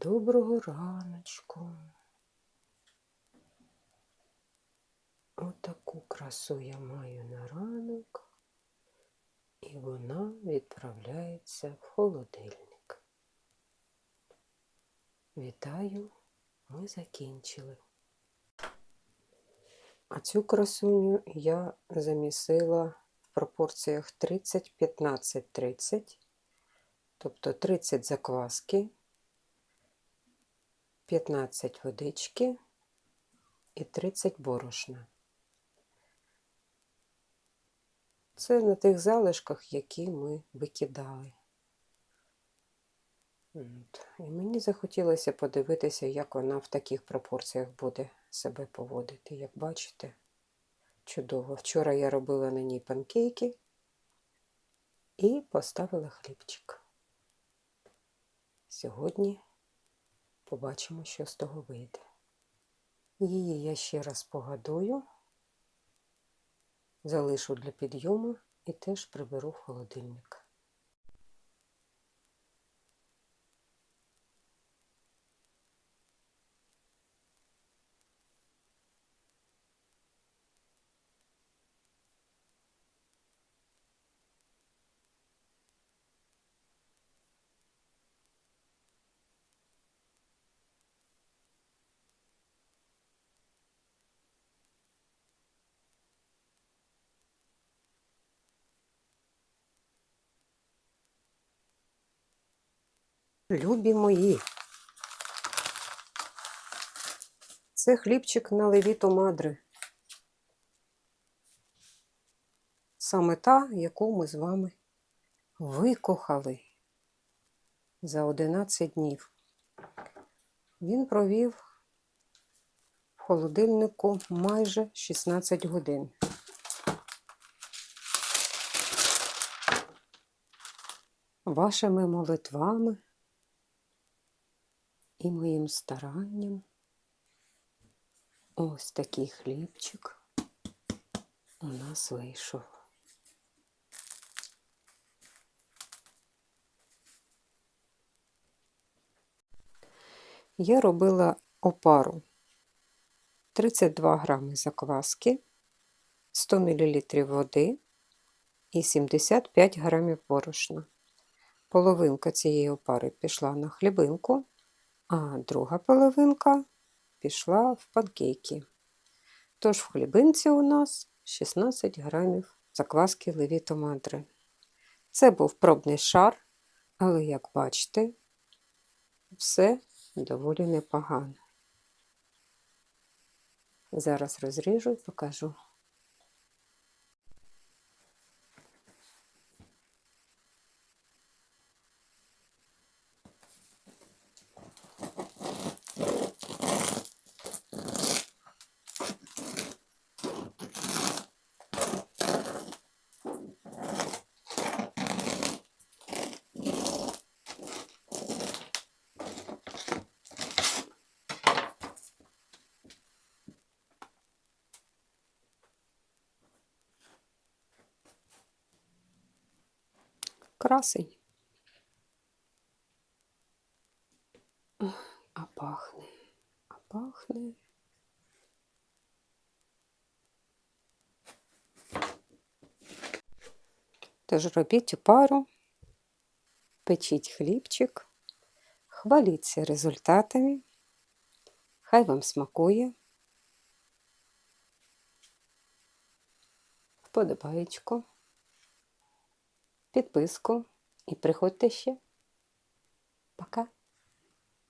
Доброго раночку. Отаку красу я маю на ранок, і вона відправляється в холодильник. Вітаю, ми закінчили. А цю красуню я замісила в пропорціях 30, 15, 30, тобто 30 закваски, 15 водички і 30 борошна. Це на тих залишках, які ми викидали. І мені захотілося подивитися, як вона в таких пропорціях буде себе поводити. Як бачите, чудово. Вчора я робила на ній панкейки і поставила хлібчик. Сьогодні побачимо, що з того вийде. Її я ще раз погадую, залишу для підйому і теж приберу в холодильник. Любі мої. Це хлібчик на левіту мадри. Саме та, яку ми з вами викохали за 11 днів. Він провів в холодильнику майже 16 годин. Вашими молитвами і моїм старанням ось такий хлібчик у нас вийшов. Я робила опару 32 грами закваски, 100 мл води і 75 грамів борошна. Половинка цієї опари пішла на хлібинку, а друга половинка пішла в панкейки. Тож в хлібинці у нас 16 грамів закваски левіто мадри. Це був пробний шар, але, як бачите, все доволі непогано. Зараз розріжу і покажу. Красень. А пахне, а пахне. Тож робіть пару, печіть хлібчик, хваліться результатами, хай вам смакує. Вподобаєчко, підписку і приходьте ще. Пока!